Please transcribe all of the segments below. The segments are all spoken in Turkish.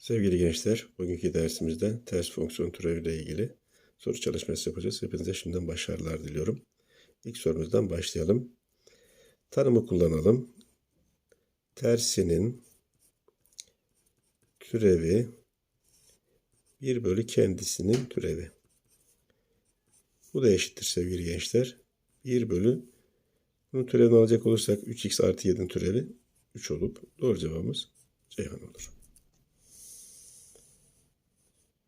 Sevgili gençler, bugünkü dersimizde ters fonksiyon türeviyle ilgili soru çalışması yapacağız. Hepinize şimdiden başarılar diliyorum. İlk sorumuzdan başlayalım. Tanımı kullanalım. Tersinin türevi 1 bölü kendisinin türevi. Bu da eşittir sevgili gençler. 1 bölü bunun türevini alacak olursak 3x artı 7'nin türevi 3 olup doğru cevabımız Ceyhan olur.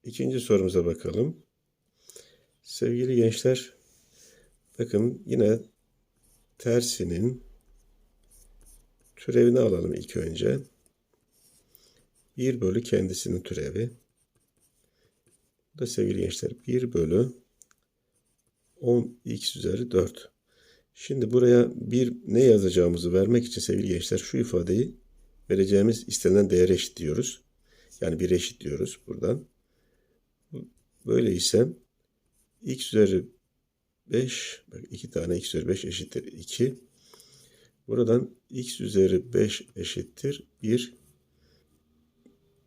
İkinci sorumuza bakalım. Sevgili gençler, bakın yine tersinin türevini alalım ilk önce. 1 bölü kendisinin türevi. Bu da sevgili gençler 1 bölü 10x üzeri 4. Şimdi buraya bir ne yazacağımızı vermek için sevgili gençler şu ifadeyi vereceğimiz istenen değere eşit diyoruz. Yani bir eşit diyoruz buradan. Böyle ise x üzeri 5 bak 2 tane x üzeri 5 eşittir 2. Buradan x üzeri 5 eşittir 1.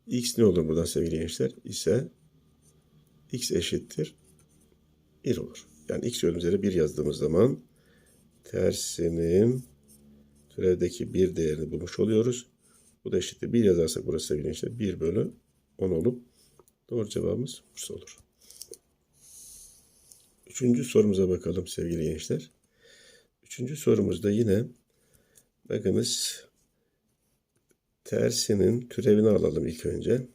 x ne olur buradan sevgili gençler? ise x eşittir 1 olur. Yani x üzeri 1 yazdığımız zaman tersinin türevdeki 1 değerini bulmuş oluyoruz. Bu da eşittir 1 yazarsak burası sevgili gençler 1 bölü 10 olup doğru cevabımız Bursa olur. Üçüncü sorumuza bakalım sevgili gençler. Üçüncü sorumuzda yine bakınız tersinin türevini alalım ilk önce.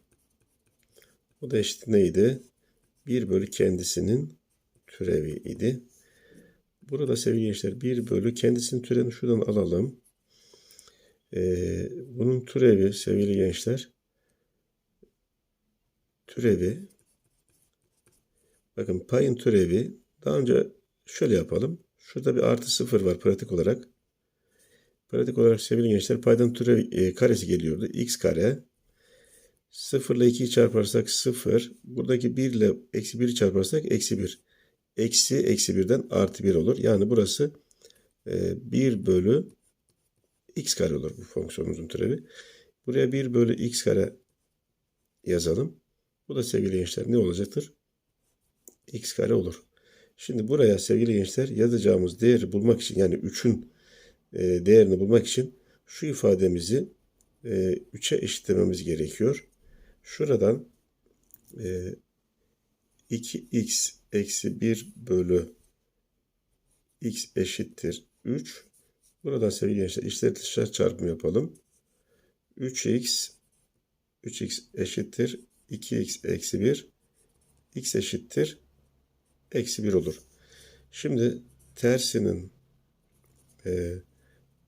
Bu da eşit neydi? 1 bölü kendisinin türevi idi. Burada sevgili gençler 1 bölü kendisinin türevini şuradan alalım. Ee, bunun türevi sevgili gençler türevi bakın payın türevi daha önce şöyle yapalım. Şurada bir artı sıfır var pratik olarak. Pratik olarak sevgili gençler paydanın türevi e, karesi geliyordu. x kare 0 ile 2'yi çarparsak 0. Buradaki 1 ile eksi 1'i çarparsak eksi 1. Eksi eksi 1'den artı 1 olur. Yani burası e, 1 bölü x kare olur bu fonksiyonumuzun türevi. Buraya 1 bölü x kare yazalım. Bu da sevgili gençler ne olacaktır? X kare olur. Şimdi buraya sevgili gençler yazacağımız değeri bulmak için yani 3'ün e, değerini bulmak için şu ifademizi e, 3'e eşitlememiz gerekiyor. Şuradan e, 2x eksi 1 bölü x eşittir 3. Buradan sevgili gençler içler dışlar çarpımı yapalım. 3x 3x eşittir 2x eksi 1 x eşittir eksi 1 olur. Şimdi tersinin e,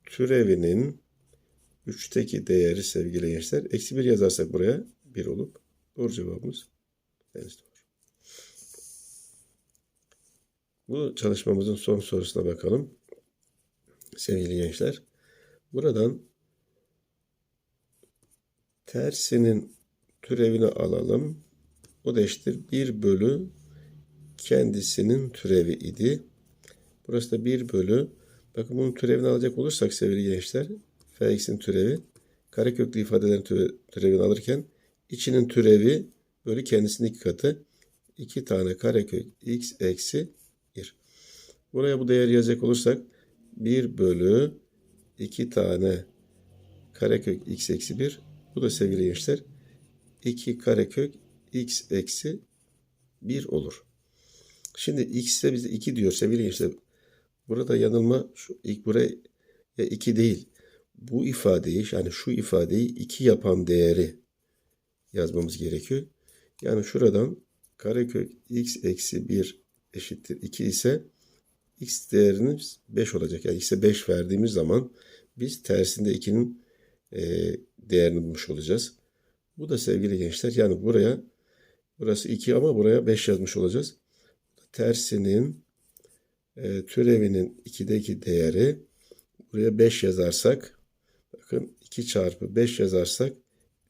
türevinin 3'teki değeri sevgili gençler. Eksi 1 yazarsak buraya 1 olup doğru cevabımız denizde olur. Bu çalışmamızın son sorusuna bakalım. Sevgili gençler. Buradan tersinin türevini alalım. O da eşittir 1 bölü kendisinin türevi idi. Burası da 1 bölü. Bakın bunun türevini alacak olursak sevgili gençler. Fx'in türevi. Kareköklü ifadelerin türevini alırken içinin türevi bölü kendisinin iki katı. 2 tane karekök x eksi 1. Buraya bu değeri yazacak olursak 1 bölü 2 tane karekök x eksi 1. Bu da sevgili gençler 2 karekök x eksi 1 olur. Şimdi x'e bize 2 diyor sevgili gençler. Burada yanılma şu ilk buraya 2 değil. Bu ifadeyi yani şu ifadeyi 2 yapan değeri yazmamız gerekiyor. Yani şuradan karekök x eksi 1 eşittir 2 ise x değeriniz 5 olacak. Yani x'e 5 verdiğimiz zaman biz tersinde 2'nin e, değerini bulmuş olacağız. Bu da sevgili gençler yani buraya burası 2 ama buraya 5 yazmış olacağız tersinin e, türevinin 2'deki değeri buraya 5 yazarsak bakın 2 çarpı 5 yazarsak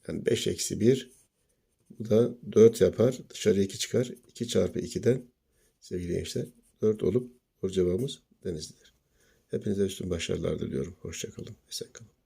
yani 5 eksi 1 bu da 4 yapar. Dışarıya 2 çıkar. 2 çarpı 2'den sevgili gençler 4 olup doğru cevabımız Denizli'dir. Hepinize üstün başarılar diliyorum. Hoşçakalın. Esen kalın.